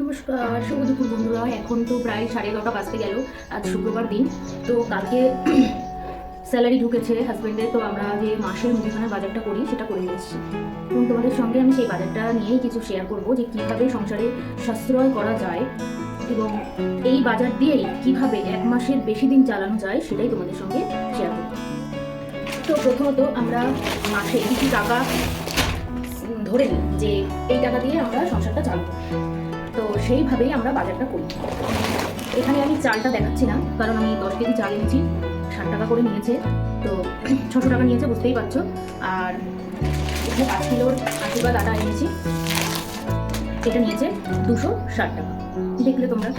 নমস্কার শুভ বন্ধুরা। এখন তো প্রায় সাড়ে এগারোটা বাজতে গেল, আজ শুক্রবার দিন। তো কালকে স্যালারি ঢুকেছে হাজব্যান্ডের তো আমরা যে মাসের মুদিখানার বাজারটা করি, সেটা করে এসেছি এবং তোমাদের সঙ্গে আমি সেই বাজারটা নিয়েই কিছু শেয়ার করব, যে কীভাবে সংসারে সাশ্রয় করা যায় এবং এই বাজার দিয়েই কীভাবে এক মাসের বেশি দিন চালানো যায়, সেটাই তোমাদের সঙ্গে শেয়ার করব। তো প্রথমত আমরা মাসে কিছু টাকা ধরে নিই, যে এই টাকা দিয়ে আমরা সংসারটা চালাবো। সেইভাবেই আমরা বাজারটা করি। এখানে আমি চালটা দেখাচ্ছি না কারণ আমি দশ কেজি চাল এনেছি, ষাট টাকা করে নিয়েছে, তো ছশো টাকা নিয়েছে, বুঝতেই পারছ। আর এখানে পাঁচ কিলোর আশীর্বাদ আটা এনেছি, এটা নিয়েছে দুশো ষাট টাকা। দেখলে তোমরা।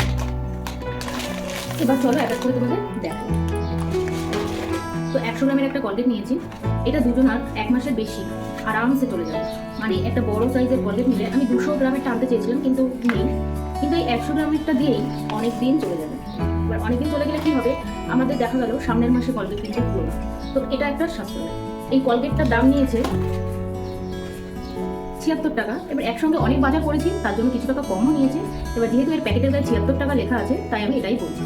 এবার চলো এক করে তোমাদের দেখো তো একশো গ্রামের একটা কলগেট নিয়েছি, এটা দুজন আর এক মাসের বেশি। আরামসে চলে যাবে। মানে একটা বড় সাইজের কলগেট নিলে আমি দুশো গ্রামের টানতে চেয়েছিলাম, কিন্তু নেই। কিন্তু এই একশো গ্রামেরটা দিয়েই অনেক দিন চলে যাবে। এবার অনেক দিন চলে গেলে কি হবে? আমাদের দেখা গেল সামনের মাসে কলগেট কিনতে পুরো তো এটা একটা সাশ্রয় এই কলগেটটার দাম নিয়েছে ছিয়াত্তর টাকা। এবার একসঙ্গে অনেক বাজার করেছি, তার জন্য কিছু টাকা কমও নিয়েছে। এবার যেহেতু এর প্যাকেটের গায়ে ছিয়াত্তর টাকা লেখা আছে, তাই আমি এটাই বলছি।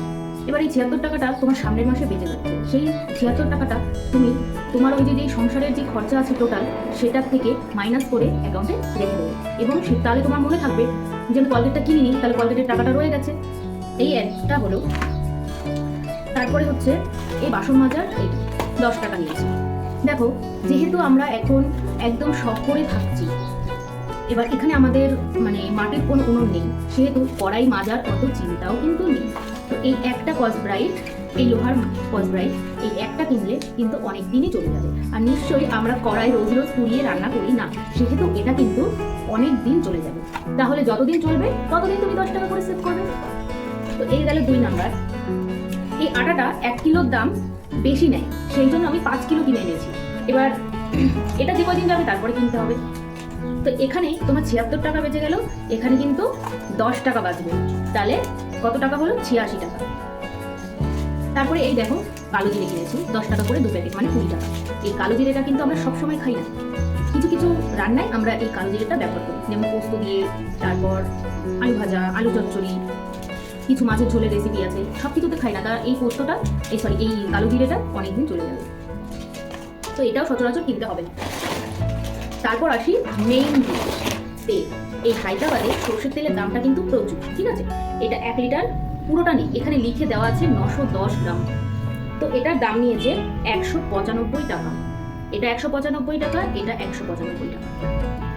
এবার এই ছিয়াত্তর টাকাটা তোমার সামনের মাসে বেঁচে যাচ্ছে। সেই ছিয়াত্তর টাকাটা তুমি তোমার ওই যে সংসারের যে খরচা আছে টোটাল সেটার থেকে মাইনাস করে অ্যাকাউন্টে রেখে দেবে। এবং তাহলে তোমার মনে থাকবে যে আমি কলগেটটা কিনিনি, তাহলে কলগেটের টাকাটা রয়ে গেছে। এই একটা হলো, তারপরে হচ্ছে এই বাসন মাজার এইটা দশ টাকা নিয়েছি। দেখো, যেহেতু আমরা এখন একদম শখ করে থাকছি, এবার এখানে আমাদের মানে মাটির কোনো উনুন নেই, সেহেতু কড়াই মাজার অত চিন্তাও কিন্তু নেই। এই একটা কসব্রাইট এই লোহার কসব্রাইট এই একটা কিনলে কিন্তু অনেক দিনই চলে যাবে। আর নিশ্চয়ই আমরা কড়াই রোজ রোজ পুড়িয়ে রান্না করি না, সেহেতু এটা কিন্তু অনেক দিন চলে যাবে। তাহলে যতদিন চলবে, ততদিন তুমি দশ টাকা করে সেভ করবে। তো এই গেল দুই নাম্বার। এই আটাটা এক কিলোর দাম বেশি নেয়, সেই জন্য আমি পাঁচ কিলো কিনে এনেছি। এবার এটা যে কদিন যাবে তারপরে কিনতে হবে। তো এখানে তোমার ছিয়াত্তর টাকা বেঁচে গেল, এখানে কিন্তু দশ টাকা বাঁচবে। তাহলে কত টাকা হলো ছিয়াশি টাকা। তারপরে এই দেখো, কালো জিরে কিনেছি, দশ টাকা করে দু প্যাকেট মানে কুড়ি টাকা। এই কালো জিরেটা কিন্তু আমরা সবসময় খাই না। কিছু কিছু রান্নায় আমরা এই কালো জিরেটা ব্যবহার করি। যেমন পোস্ত দিয়ে, তারপর আলু ভাজা, আলু চচ্চড়ি, কিছু মাছের ঝোলের রেসিপি আছে, সব কিছুতে খাই না। তা এই পোস্তটা, এই সরি এই কালো জিরেটা অনেকদিন চলে যাবে। তো এটাও সচরাচর কিনতে হবে। তারপর আসি মেইন তেল। এই হায়দ্রাবাদে সর্ষের তেলের দামটা কিন্তু প্রচুর, ঠিক আছে? এটা এক লিটার পুরোটা নেই, এখানে লিখে দেওয়া আছে নশো দশ গ্রাম। তো এটার দাম নিয়েছে একশো পঁচানব্বই টাকা। এটা একশো পঁচানব্বই টাকা, এটা একশো পঁচানব্বই টাকা।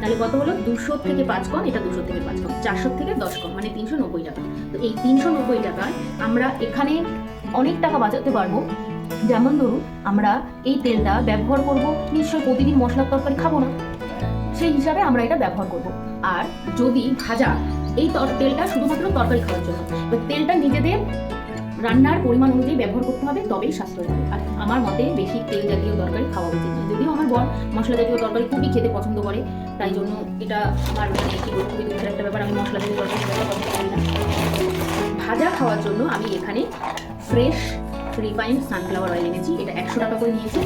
তাহলে কত হলো? দুশো থেকে পাঁচ কম এটা দুশো থেকে পাঁচ কম চারশো থেকে দশ কম মানে তিনশো নব্বই টাকা। তো এই তিনশো নব্বই টাকায় আমরা এখানে অনেক টাকা বাঁচাতে পারব। যেমন ধরুন, আমরা এই তেলটা ব্যবহার করব, নিশ্চয়ই প্রতিদিন মশলার তরকারি খাব না। সেই হিসাবে আমরা এটা ব্যবহার করব। আর যদি ভাজা, এই তেলটা শুধুমাত্র তরকারি খাওয়ার জন্য। তেলটা নিজেদের রান্নার পরিমাণ অনুযায়ী ব্যবহার করতে হবে, তবেই স্বাস্থ্য হবে আর আমার মতে বেশি তেল জাতীয় তরকারি খাওয়া উচিত না যদিও আমার বর মশলা জাতীয় তরকারি খুবই খেতে পছন্দ করে, তাই জন্য এটা আমার মানে খুবই দুঃখের একটা ব্যাপার। আমি মশলা জাতীয় তরকারি খেতে পছন্দ করি না। ভাজা খাওয়ার জন্য আমি এখানে ফ্রেশ, রিফাইন্ড সানফ্লাওয়ার অয়েল এনেছি। এটা একশো টাকা করে নিয়েছি।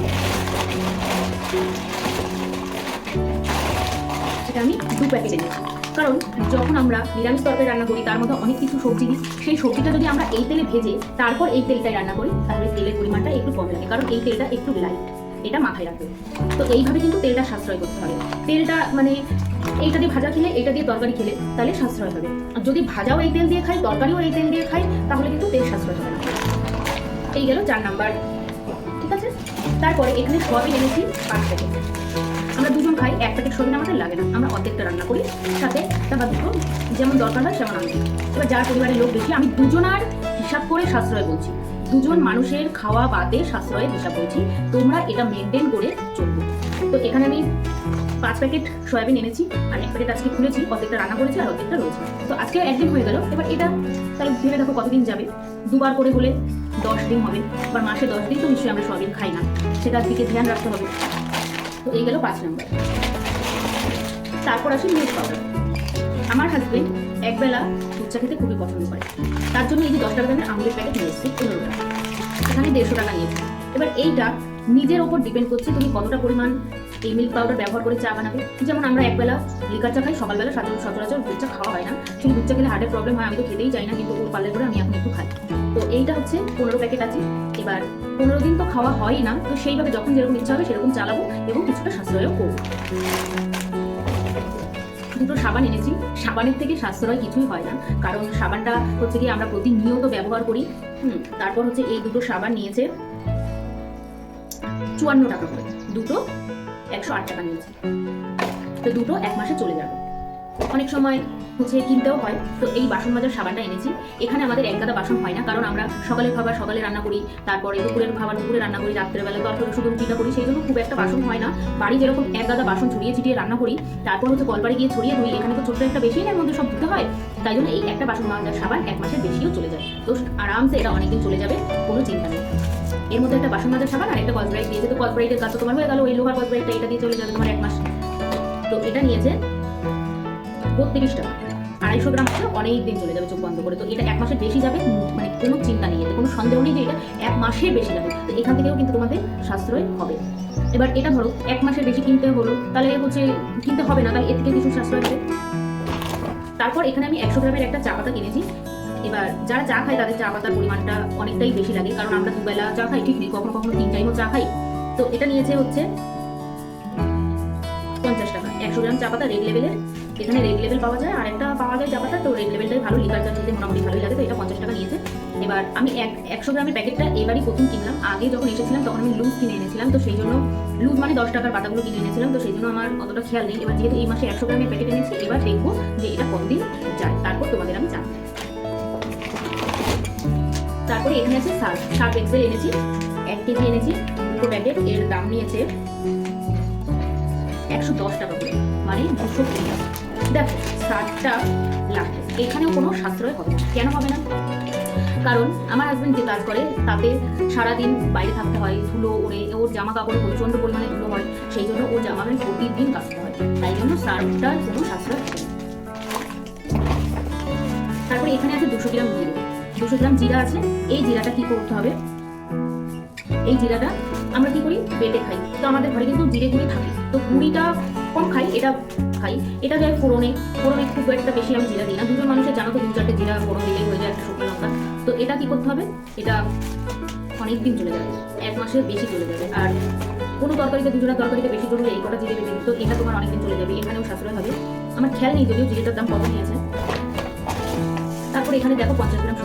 এটা আমি দু প্যাকেট এনেছি কারণ যখন আমরা নিরামিষ তরকারি রান্না করি, তার মধ্যে অনেক কিছু সবজি দিই, সেই সবজিটা যদি আমরা এই তেলে ভেজে তারপর এই তেলটাই রান্না করি, তাহলে তেলের পরিমাণটা একটু কম লাগে কারণ এই তেলটা একটু লাইট এটা মাথায় রাখবে। তো এইভাবে কিন্তু তেলটা সাশ্রয় করতে হবে। তেলটা মানে এইটা দিয়ে ভাজা খেলে এটা দিয়ে তরকারি খেলে, তাহলে সাশ্রয় হবে। আর যদি ভাজাও এই তেল দিয়ে খাই, তরকারিও এই তেল দিয়ে খাই, তাহলে কিন্তু তেল সাশ্রয় হবে না। এই গেল চার নাম্বার। ঠিক আছে? তারপরে এখানে সবই এনেছি পাঁচ প্যাকেট আমরা দুজন খাই এক প্যাকেট সবই আমাদের লাগে না। আমরা অর্ধেকটা রান্না করি, সাথে বা দুটো যেমন দরকার হয় সেমন আমি এবার যার পরিবারের লোক বেশি আমি দুজনার হিসাব করে সাশ্রয় বলছি। দুজন মানুষের খাওয়া বাদে সাশ্রয়ের হিসাব বলছি। তোমরা এটা মেনটেন করে চলবে। তো এখানে আমি পাঁচ প্যাকেট সয়াবিন এনেছি, আর এক প্যাকেট আজকে খুলেছি অর্ধেকটা রান্না করেছি, আর অর্ধেকটা রয়েছে। তো আজকে একদিন হয়ে গেল, এবার এটা তাহলে ভেবে দেখো কতদিন যাবে। দুবার করে হলে দশ দিন হবে, এবার মাসে দশ দিন তো নিশ্চয়ই আমরা সয়াবিন খাই না। সেটার দিকে ধ্যান রাখতে হবে। তো এই গেল পাঁচ নম্বর। তারপর আসি মিল্ক পাউডার আমার হাজবেন্ড একবেলা দুধ খেতে খুবই পছন্দ করে। তার জন্য এই যে দশ টাকা দামের আমলের প্যাকেট নিয়ে এসেছি, পনেরো টাকা। এখানে দেড়শো টাকা নিয়েছি। এবার এইটা নিজের ওপর ডিপেন্ড করছে তুমি কতটা পরিমাণ এই মিল্ক পাউডার ব্যবহার করে চা বানাবে। যেমন আমরা একবেলা লিকার চা খাই, সকালবেলা সাধারণ সচরাচর দুধ চা খাওয়া হয় না। কিন্তু দুধ চা খেলে হার্টের প্রবলেম হয়, আমি তো খেতেই চাই না, কিন্তু ওর পারলে করে আমি এখন একটু খাই। তো এইটা হচ্ছে পনেরো প্যাকেট আছে। এবার পনেরো দিন তো খাওয়া হয় না, তো সেইভাবে যখন যেরকম ইচ্ছা হবে সেরকম চালাবো এবং কিছুটা সাশ্রয়ও করব। দুটো সাবান এনেছি। সাবানের থেকে সাশ্রয় কিছুই হয় না, কারণ সাবানটা হচ্ছে কি আমরা প্রতিনিয়ত ব্যবহার করি। হুম, তারপর হচ্ছে এই দুটো সাবান নিয়েছে চুয়ান্ন টাকা করে। দুটো একশো আট টাকা নিয়েছে। তো দুটো এক মাসে চলে যাবে। অনেক সময় হচ্ছে কিনতেও হয়। তো এই বাসন মাজার সাবানটা এনেছি। এখানে আমাদের এক গাদা বাসন হয় না, কারণ আমরা সকালের খাবার সকালে রান্না করি, তারপরে দুপুরের খাবার দুপুরে রান্না করি, রাত্রেবেলা তরকারি শুধু রুটিটা করি, সেই জন্য খুব একটা বাসন হয় না। বাড়ি যেরকম এক গাদা বাসন ছড়িয়ে ছিটিয়ে রান্না করি, তারপর হচ্ছে কলপাড়ে গিয়ে ছড়িয়ে ধুই, এখানে তো ছোট্ট একটা বেশি এর মধ্যে সব ধুতে হয়, তাই জন্য এই একটা বাসন মাজার সাবান এক মাসের বেশিও চলে যায়। তো আরামসে এটা অনেকদিন চলে যাবে, কোনো চিন্তা নেই। এর মধ্যে একটা বাসন মাজার সাবান আর একটা কলব্রাইট দিয়েছে তো কলব্রাইটের কাজ তো তোমার হয়ে গেল, ওই লোহার কলব্রাইটটা এটা দিয়ে চলে যাবে তোমার এক মাস। তো এটা নিয়েছে বত্রিশ টাকা। আড়াইশো গ্রাম হচ্ছে অনেক দিন চলে যাবে চোখ বন্ধ করে। তো এটা এক মাসের বেশি যাবে মানে কোনো চিন্তা নেই কোনো সন্দেহ নেই যে এটা এক মাসের বেশি যাবে। তো এখান থেকেও কিন্তু তোমাদের সাশ্রয় হবে। এবার এটা ধরো, এক মাসের বেশি কিনতে হলো, তাহলে হচ্ছে কিনতে হবে না, তাহলে এর থেকে কিছু সাশ্রয় হবে। তারপর এখানে আমি একশো গ্রামের একটা চা পাতা কিনেছি। এবার যারা চা খায়, তাদের চা পাতার পরিমাণটা অনেকটাই বেশি লাগে, কারণ আমরা দুবেলা চা খাই, ঠিক নেই, কখনো কখনো তিন টাইমও চা খাই। তো এটা নিয়েছে হচ্ছে পঞ্চাশ টাকা। একশো গ্রাম চা পাতা রেড লেভেলের এখানে রেড লেভেল পাওয়া যায় আর একটা পাওয়া যায় চা পাতা, তো রেড লেভেলটাই ভালো লিকার চা খেতে মোটামুটি ভালোই লাগে, তো এটা পঞ্চাশ টাকা নিয়েছে। এবার আমি এক, একশো গ্রামের প্যাকেটটা এবারই প্রথম কিনলাম, আগে যখন এসেছিলাম তখন আমি লুজ কিনে এনেছিলাম, তো সেই জন্য লুজ মানে দশ টাকার পাতাগুলো কিনে এনেছিলাম, তো সেই জন্য আমার অতটা খেয়াল নেই। এবার যেহেতু এই মাসে একশো গ্রামের প্যাকেট এনেছি, এবার দেখব যে এটা কতদিন যায়, তারপর তোমাদের আমি জানাব। তারপরে এখানে আছে সার্ফ সার্ফ এক্সেল এনেছি এক কেজি এনেছি দুটো প্যাকেট এর দাম নিয়েছে একশো দশ টাকা করে মানে দুশো কুড়ি টাকা। দেখো সার্ফটা লাগবে। এখানেও কোনো সাশ্রয় হবে না। কেন হবে না? কারণ আমার হাজবেন্ড যে কাজ করে, তাতে সারাদিন বাইরে থাকতে হয়, ধুলো ওড়ে, ওর জামা কাপড় প্রচণ্ড পরিমাণে ধুলো হয়, সেই জন্য ওর জামা প্যান্ট প্রতিদিন কাচতে হয়। তাই জন্য সার্ফটার কোনো সাশ্রয় তারপরে এখানে আছে দুশো গ্রাম জিরে দুশো গ্রাম জিরা আছে এই জিরাটা কি করতে হবে? এই জিরাটা আমরা কি করি? বেটে খাই। তো আমাদের ঘরে কিন্তু জিরে গুঁড়ি থাকে। তো গুঁড়িটা কম খাই এটা খাই। এটা যায় ফোড়নে। ফোড়নে খুব একটা বেশি আমি জিরা দিই না। দুজন মানুষের জানো তো দু চারটে জিরা ফোড়ন দিলেই হয়ে যায় একটা শুকনো লঙ্কা। তো এটা কি করতে হবে? এটা অনেক দিন চলে যাবে। এক মাসের বেশি চলে যাবে। আর কোনো তরকারিতে দুজনের তরকারিতে বেশি করলে এই কটা জিরে দিই, তো এটা তোমার অনেকদিন চলে যাবে। এখানেও সাশ্রয় হবে। আমার খেয়াল নেই যদিও জিরেটার দাম কত নিয়েছে তারপর এখানে দেখো পঞ্চাশ গ্রাম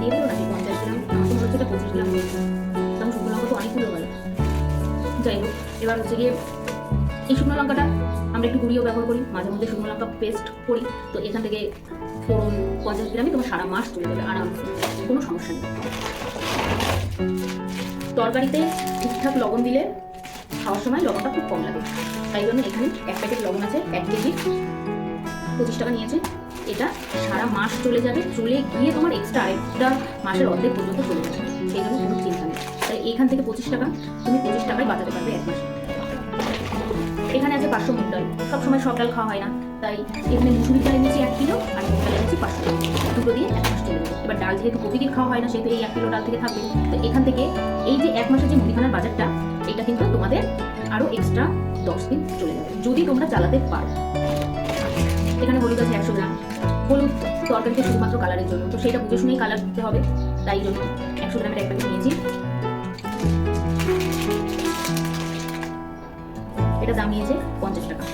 দিয়ে দিল নাকি পঞ্চাশ গ্রাম মনে হচ্ছে পঁচিশ গ্রাম কারণ শুকনো লঙ্কা তো অনেকগুলো গেল। যাই হোক, এবার হচ্ছে গিয়ে এই শুকনো লঙ্কাটা আমরা একটু গুঁড়িও ব্যবহার করি, মাঝে মধ্যে শুকনো লঙ্কা পেস্ট করি। তো এখান থেকে ফোড়ন পঞ্চাশ গ্রামই তোমার সারা মাস চলে যাবে আরামসে, কোনো সমস্যা নেই। তরকারিতে ঠিকঠাক লবণ দিলে খাওয়ার সময় লবণটা খুব কম লাগে। তাই জন্য এখানে এক প্যাকেট লবণ আছে, এক কেজি, পঁচিশ টাকা নিয়েছে। এটা সারা মাস চলে যাবে, চলে গিয়ে তোমার এক্সট্রা আরেকটা মাসের অর্ধেক পর্যন্ত চলে যাবে। সেই জন্য কোনো চিন্তা নেই। তাই এখান থেকে পঁচিশ টাকা, তুমি পঁচিশ টাকায় বাঁচাতে পারবে এক মাসে। এখানে আছে পাঁচশো মুগ সবসময় সব ডাল খাওয়া হয় না। তাই এখানে মুসুরি ডাল এনেছি এক কিলো, আর মুগ ডাল এনেছি পাঁচশো। দুটো দিয়ে এক মাস চলে এবার ডাল যেহেতু প্রতিদিন খাওয়া হয় না, সেহেতু এই এক কিলো ডাল থেকে থাকবে। তো এখান থেকে এই যে এক মাসের যে মুদিখানার বাজারটা, এটা কিন্তু তোমাদের আরও এক্সট্রা দশ দিন চলে যাবে। যদি তোমরা চালাতে পারো। এখানে হলুদ আছে একশো গ্রাম। হলুদ তরকারিতে শুধুমাত্র কালারের জন্য। তো সেটা বুঝে শুনেই কালার দিতে হবে, তাই জন্য একশো গ্রামের এক প্যাকেট নিয়েছি। এটা দাম নিয়েছে পঞ্চাশ টাকা।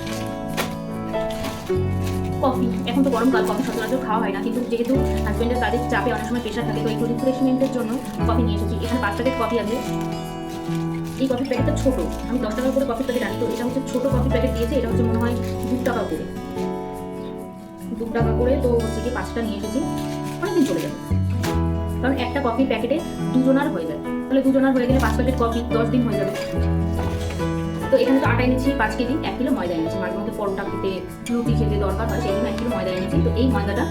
কফি, এখন তো গরমকাল, কফি সচরাচর খাওয়া হয় না, কিন্তু যেহেতু হাজবেন্ডের কাজের চাপে অনেক সময় প্রেশার থাকে, তো একটু রিফ্রেশমেন্টের জন্য কফি নিয়ে এসেছি। এখানে পাঁচ প্যাকেট কফি আছে। এই কফি প্যাকেটটা ছোট। আমি দশ টাকা করে কফি প্যাকেট আনি, তো এটা হচ্ছে ছোট কফি প্যাকেট দিয়েছে, এটা হচ্ছে মনে হয় দু টাকা করে দু টাকা করে তো হচ্ছে কি পাঁচটা নিয়ে এসেছি। অনেকদিন চলে যাবে। কারণ একটা কফি প্যাকেটে দুজনার হয়ে যায়। তাহলে দুজনার হয়ে গেলে পাঁচ প্যাকেট কফি দশ দিন হয়ে যাবে। তো এখানে তো আটা এনেছি পাঁচ কেজি, এক কিলো ময়দা এনেছি। মাঝে মধ্যে পরোটা খেতে, রুটি খেতে দরকার হয় সেই জন্য এক কিলো ময়দা এনেছি। তো এই ময়দাটা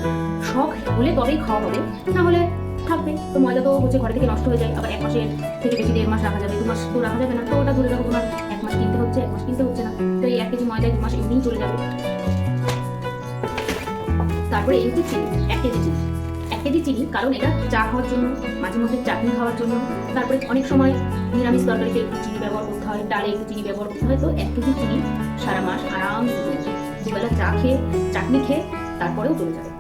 শখ হলে তবেই খাওয়া হবে। না হলে থাকবে। তো ময়দা তো হচ্ছে ঘরে থেকে নষ্ট হয়ে যায়। আবার এক মাসের থেকে বেশি, দেড় মাস রাখা যাবে, দু মাস তো রাখা যাবে না। তো ওটা ধরে রাখো, তোমার এক মাস কিনতে হচ্ছে, এক মাস কিনতে হচ্ছে না। তো এই এক কেজি ময়দায় দু মাস এমনিই চলে যাবে। তারপরে এই যে চিনি, এক কেজি চিনি। এক কেজি চিনি, কারণ এটা চা খাওয়ার জন্য, মাঝে মধ্যে চাটনি খাওয়ার জন্য। তারপরে অনেক সময় নিরামিষ তরকারিতে একটু চিনি ব্যবহার করতে হয়, ডালে একটু চিনি ব্যবহার করতে হয়। তো এক কেজি চিনি সারা মাস আরাম দুবেলা চা খেয়ে, চাটনি খেয়ে তারপরেও চলে যাবে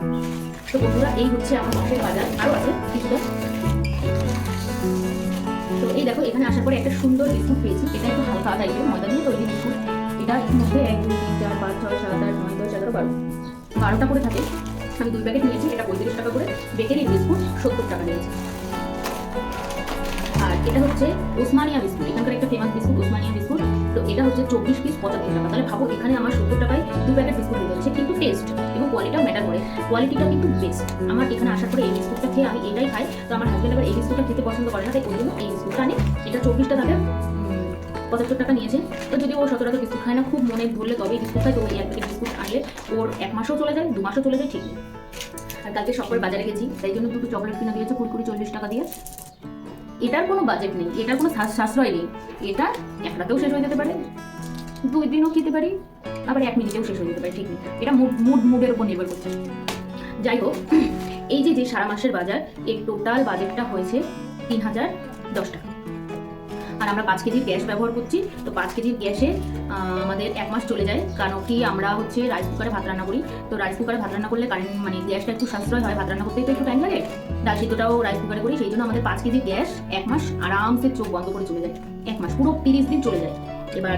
তো বন্ধুরা, এই হচ্ছে আমার মাসের বাজার। আরও আছে কিছুটা। তো এই দেখো, এখানে আসার পরে একটা সুন্দর বিস্কুট পেয়েছি। এটা একটু হালকা টাইপের ময়দা দিয়ে তৈরি এটা মধ্যে এক, দুই, তিন, চার, পাঁচ, ছয়, সাত, আট, নয়, দশ, এগারো, বারো। বারোটা করে থাকে। আমি দুই প্যাকেট নিয়েছি, এটা পঁয়ত্রিশ টাকা করে। বেকারি বিস্কুট সত্তর টাকা নিয়েছি। আর এটা হচ্ছে ওসমানিয়া বিস্কুট, এখানকার একটা ফেমাস বিস্কুট, ওসমানিয়া বিস্কুট। তো এটা হচ্ছে চব্বিশ পিস পঁচাত্তর টাকা। তাহলে ভাবো, এখানে আমার সত্তর টাকায় দু প্যাকেট বিস্কুট দিতে হচ্ছে। কিন্তু টেস্ট এবং কোয়ালিটিও ম্যাটার করে। কোয়ালিটিটা কিন্তু বেস্ট আমার এখানে আসার পরে এই বিস্কুটটা খেয়ে আমি এটাই খাই। তো আমার হাজব্যান্ড আবার এই বিস্কুটটা খেতে পছন্দ করে না, তাই ওই জন্য এই বিস্কুটটা আনি। এটা চব্বিশটা থাকে পঁচাত্তর টাকা নিয়েছে। তো যদি ও সতেরো বিস্কুট খায় না, খুব মনে ধরলে তবেই বিস্কুট খায়। তো ওই এক প্যাকেট বিস্কুট আনলে ওর এক মাসও চলে যায়, দু মাসও চলে যায় ঠিক নেই আর কালকে সকাল বাজারে গেছি, তাই জন্য দুটো চকলেট কিনে দিয়েছে, কুড়কুড়ি চল্লিশ টাকা দিয়ে। এটার কোনো বাজেট নেই, এটার কোনো সাশ্রয় নেই। এটা এক রাতেও শেষ হয়ে যেতে পারে, দুই দিনও খেতে পারি, আবার এক মিনিটেও শেষ হয়ে যেতে পারে ঠিক নেই এটা মুড মুড মুডের উপর নির্ভর করছে। যাই হোক, এই যে যে সারা মাসের বাজার, এর টোটাল বাজেটটা হয়েছে তিন হাজার দশ টাকা। আর আমরা পাঁচ কেজির গ্যাস ব্যবহার করছি। তো পাঁচ কেজির গ্যাসে আমাদের এক মাস চলে যায়। কারণ কি, আমরা হচ্ছে রাইস কুকারে ভাত রান্না করি। তো রাইস কুকারে ভাত রান্না করলে কারেন্ট মানে গ্যাসটা একটু সাশ্রয় হয়, ভাত রান্না করতে তো একটু টাইম লাগে। ডাল সিদ্ধটাও রাইস কুকারে করি। সেই জন্য আমাদের পাঁচ কেজি গ্যাস এক মাস আরামসে চোখ বন্ধ করে চলে যায়। এক মাস, পুরো তিরিশ দিন চলে যায়। এবার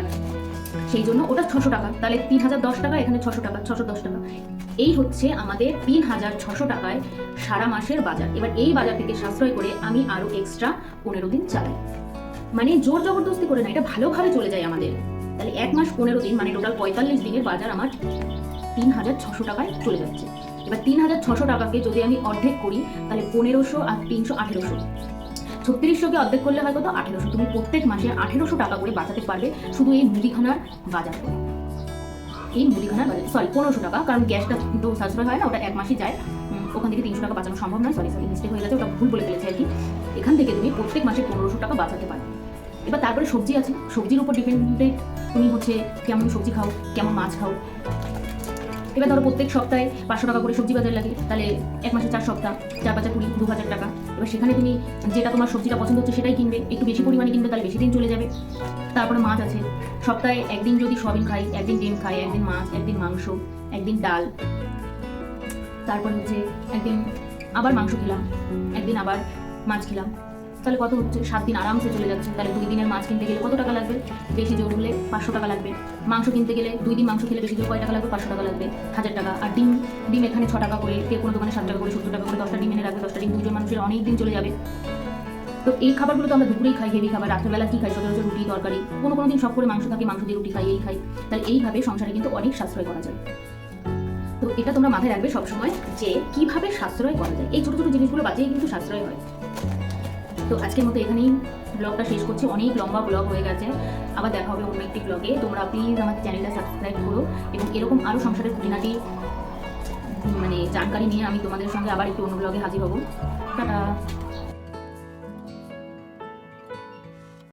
সেই জন্য ওটা ছশো টাকা। তাহলে তিন হাজার দশ টাকা, এখানে ছশো টাকা, ছশো দশ টাকা। এই হচ্ছে আমাদের তিন হাজার ছশো টাকায় সারা মাসের বাজার। এবার এই বাজার থেকে সাশ্রয় করে আমি আরও এক্সট্রা পনেরো দিন চালাই। মানে জোর জবরদস্তি করে না, এটা ভালোভাবে চলে যায় আমাদের। তাহলে এক মাস পনেরো দিন মানে টোটাল পঁয়তাল্লিশ দিনের বাজার আমার তিন হাজার ছশো টাকায় চলে যাচ্ছে। এবার তিন হাজার ছশো টাকাকে যদি আমি অর্ধেক করি, তাহলে পনেরোশো আর তিনশো আঠেরোশো। ছত্রিশশোকে অর্ধেক করলে হয় কত? আঠেরোশো। তুমি প্রত্যেক মাসে আঠেরোশো টাকা করে বাঁচাতে পারবে শুধু এই মুদিখানার বাজার করে এই মুদিখানার বাজার সরি পনেরোশো টাকা, কারণ গ্যাসটা কিন্তু সাশ্রয় হয় না, ওটা এক মাসই যায়। ওখান থেকে তিনশো টাকা বাঁচানো সম্ভব নয় সরি সরি মিস্টেক হয়ে গেছে, ওটা ভুল বলে ফেলেছে আর কি। এখান থেকে তুমি প্রত্যেক মাসে পনেরোশো টাকা বাঁচাতে পারবে। এবার তারপরে সবজি আছে। সবজির উপর ডিপেন্ডেড তুমি হচ্ছে কেমন সবজি খাও, কেমন মাছ খাও। এবার ধরো প্রত্যেক সপ্তাহে পাঁচশো টাকা করে সবজি বাজার লাগে, তাহলে এক মাসে চার সপ্তাহ, চার পাঁচা কুড়ি, দু হাজার টাকা। এবার সেখানে তুমি যেটা তোমার সবজিটা পছন্দ হচ্ছে সেটাই কিনবে, একটু বেশি পরিমাণে কিনবে, তাহলে বেশি দিন চলে যাবে। তারপরে মাছ আছে। সপ্তাহে একদিন যদি সয়াবিন খাই, একদিন ডিম খাই, একদিন মাছ, একদিন মাংস, একদিন ডাল। তারপর হচ্ছে একদিন আবার মাংস খেলাম, একদিন আবার মাছ খেলাম। তাহলে কত হচ্ছে? সাত দিন আরামসে চলে যাচ্ছে। তাহলে দুই দিনের মাছ কিনতে গেলে কত টাকা লাগবে? বেশি জোর হলে পাঁচশো টাকা লাগবে। মাংস কিনতে গেলে দুই দিন মাংস খেলে বেশি জোর কয় টাকা লাগবে? পাঁচশো টাকা লাগবে। হাজার টাকা। আর ডিম ডিম এখানে ছ টাকা করে কেউ কোনো দোকানে সাত টাকা করে, সত্তর টাকা করে, দশটা ডিম এনে রাখবে, দশটা ডিম দুজন মানুষের অনেক দিন চলে যাবে। তো এই খাবারগুলো তো আমরা দুপুরেই খাই হেভি খাবার। রাত্রেবেলা কি খাই? সচরাচর রুটি, তরকারি। কোনো কোনো দিন সব করে মাংস থাকে, মাংস দিয়ে রুটি খাই, এই খাই। তাহলে এইভাবে সংসারে কিন্তু অনেক সাশ্রয় করা যায়। তো এটা তোমরা মাথায় রাখবে সবসময় যে কীভাবে সাশ্রয় করা যায়। এই ছোটো ছোটো জিনিসগুলো বাঁচিয়ে কিন্তু সাশ্রয় হয়। তো আজকের মতো এখানেই ব্লগটা শেষ করছি। অনেক লম্বা ব্লগ হয়ে গেছে। আবার দেখা হবে অন্য একটি ব্লগে তোমরা প্লিজ আমার চ্যানেলটা সাবস্ক্রাইব করো এবং এরকম আরও সংসারের খুঁটিনাটি মানে জানকারি নিয়ে আমি তোমাদের সঙ্গে আবার একটি অন্য ব্লগে হাজির হব। টাটা!